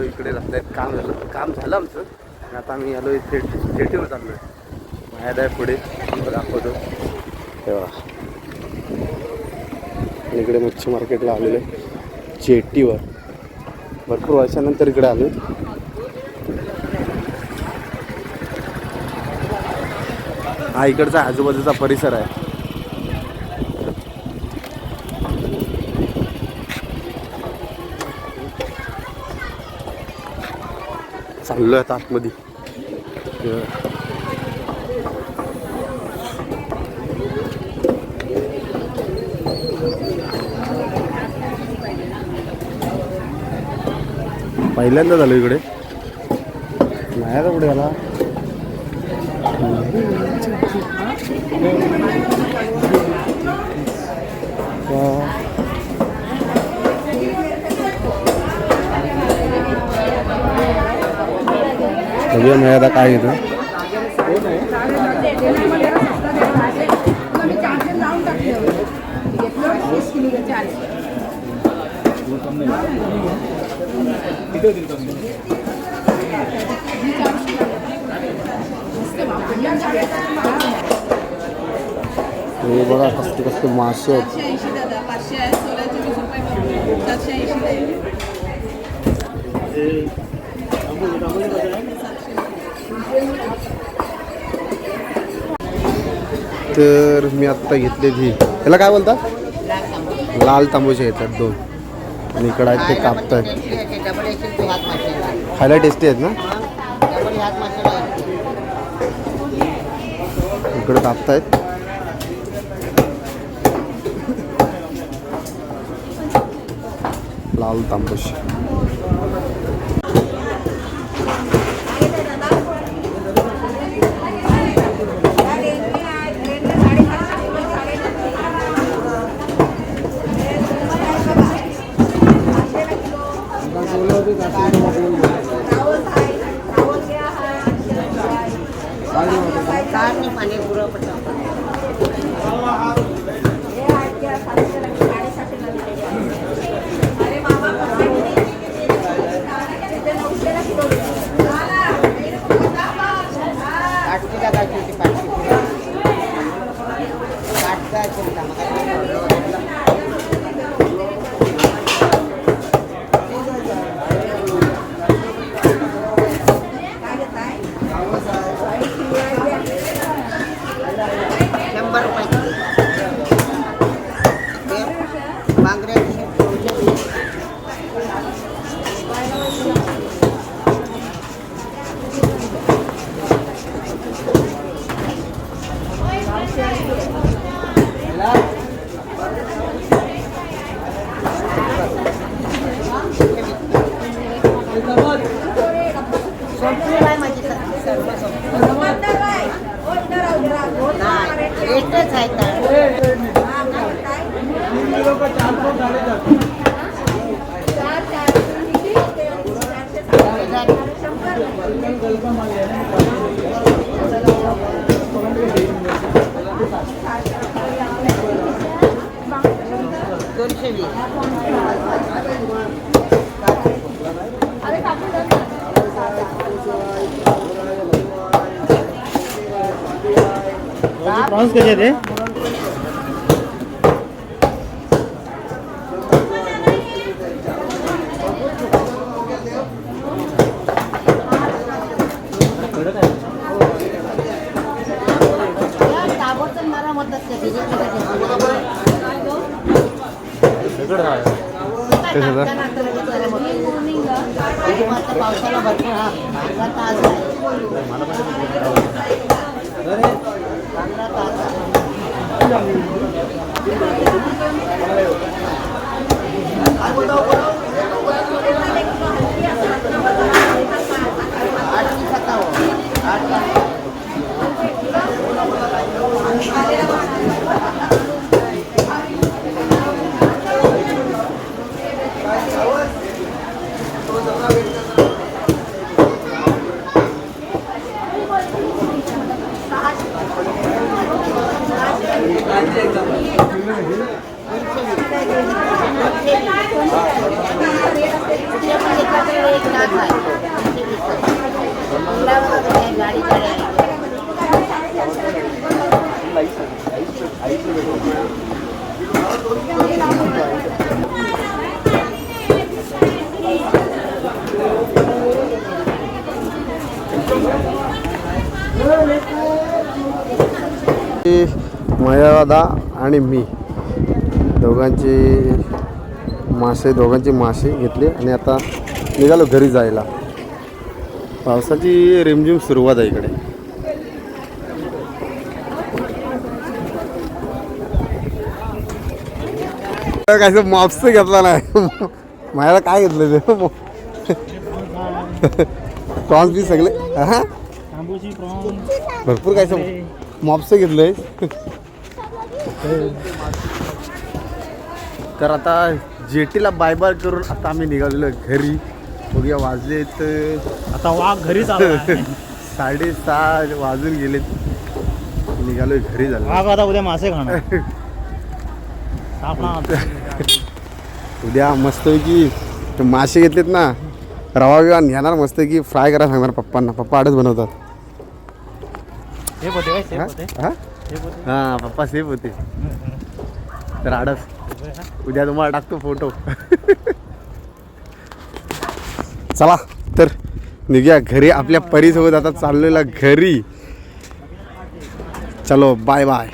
आलो इकडे रस्त्यात. काम झालं. काम झालं आमचं. आणि आता आम्ही आलो थेट थेटीवर चाललो आहे मायाद आहे पुढे दाखवतो. तेव्हा इकडे मच्छी मार्केटला आलेलो आहे. चेटीवर. भरपूर वर्षानंतर इकडे आलो. हा इकडचा आजूबाजूचा परिसर आहे. चाललो आता आतमध्ये. पहिल्यांदा झालो इकडे. नाही आता कुठे आला बघूया म्हणजे मर्यादा काय येतं हे बघा कसले कसले मासे आहेत. तर मी आत्ता घेतलेली याला त्याला काय बोलतात लाल तांबूचे येतात दोन. आणि इकडं आहेत ते कापत आहेत खायला टेस्टी आहेत ना? इकडं कापत आहेत लाल तांबूश एकच आहे दोनशे वीस. प्रॉन्स कसे ते ताबडतोब नरम होत असते पावसाला भरपूर हा पांढरा मयादा आणि मी. दोघांची मासे दोघांचे मासे घेतले आणि आता निघालो घरी जायला. पावसाची रिमझिम सुरुवात आहे इकडे. काय मॉप्स घेतला नाही. माझ्याला काय घेतलं ते? प्रॉन्स बी सगळे? हा? भरपूर काय मॉप्स घेतलंय तर आता जेटीला बाय बाय करून आता आम्ही निघालेलो घरी. बघूया वाजलेत आता वाघ घरीच आला साडेसहा वाजून गेलेत. निघालोय घरी झालं. वाघ आता उद्या मासे खाणार. उद्या मस्तपैकी ते मासे घेतलेत ना रवा बिवा घेणार मस्तपैकी फ्राय करा सांगणार पप्पांना. पप्पा आडच बनवतात. हे? हा? पप्पा सेफ होते. तर आडस. उद्या तुम्हाला टाकतो फोटो चला तर निघ्या घरी. आपल्या परीसोबत आता चाललेला घरी. चलो बाय बाय